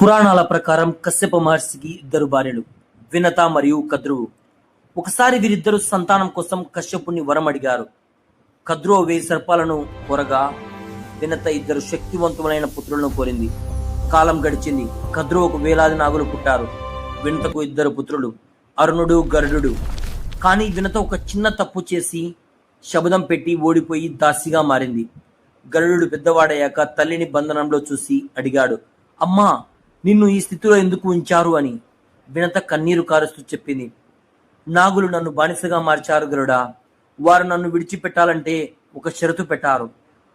పురాణాల ప్రకారం కశ్యప మహర్షికి ఇద్దరు భార్యలు వినత మరియు కద్రువు ఒకసారి వీరిద్దరు సంతానం కోసం కశ్యపుని వరం అడిగారు. కద్రువ వేయి సర్పాలను కోరగా వినత ఇద్దరు శక్తివంతమైన పుత్రులను కోరింది. కాలం గడిచింది. కద్రువకు వేలాది నాగులు పుట్టారు. వినతకు ఇద్దరు పుత్రులు అరుణుడు గరుడు కానీ వినత ఒక చిన్న తప్పు చేసి శబదం పెట్టి ఓడిపోయి దాసిగా మారింది. గరుడు పెద్దవాడయ్యాక తల్లిని బంధనంలో చూసి అడిగాడు అమ్మా నిన్ను ఈ స్థితిలో ఎందుకు ఉంచారు అని వినత కన్నీరు కారుస్తూ చెప్పింది. నాగులు నన్ను బానిసగా మార్చారు గరుడా. వారు నన్ను విడిచిపెట్టాలంటే ఒక షరతు పెట్టారు.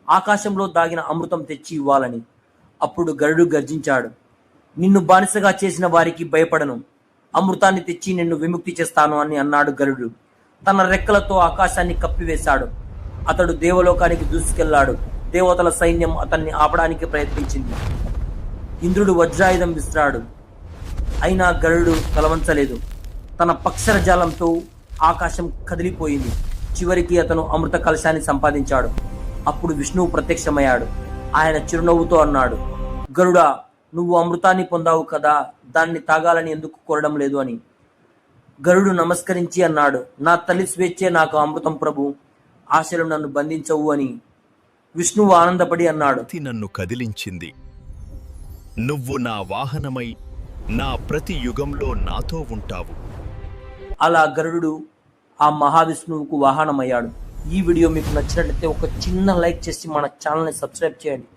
ఆకాశంలో దాగిన అమృతం తెచ్చి ఇవ్వాలని. అప్పుడు గరుడు గర్జించాడు. నిన్ను బానిసగా చేసిన వారికి భయపడను. అమృతాన్ని తెచ్చి నిన్ను విముక్తి చేస్తాను అని అన్నాడు గరుడు. తన రెక్కలతో ఆకాశాన్ని కప్పివేశాడు. అతడు దేవలోకానికి దూసుకెళ్ళాడు. దేవతల సైన్యం అతన్ని ఆపడానికి ప్రయత్నించింది. ఇంద్రుడు వజ్రాయుధం విసిరాడు. అయినా గరుడు తలవంచలేదు. తన పక్షర జాలంతో ఆకాశం కదిలిపోయింది. చివరికి అతను అమృత కలశాన్ని సంపాదించాడు. అప్పుడు విష్ణువు ప్రత్యక్షమయ్యాడు. ఆయన చిరునవ్వుతో అన్నాడు గరుడా నువ్వు అమృతాన్ని పొందావు కదా దాన్ని తాగాలని ఎందుకు కోరడం లేదు అని. గరుడు నమస్కరించి అన్నాడు నా తల్లి స్వేచ్ఛే నాకు అమృతం ప్రభు ఆశలు నన్ను బంధించవు అని. విష్ణువు ఆనందపడి అన్నాడు నన్ను కదిలించింది. నువ్వు నా వాహనమై నా ప్రతి యుగంలో నాతో ఉంటావు. అలా గరుడు ఆ మహావిష్ణువుకు వాహనమయ్యాడు. ఈ వీడియో మీకు నచ్చినట్లయితే ఒక చిన్న లైక్ చేసి మన ఛానల్ని సబ్స్క్రైబ్ చేయండి.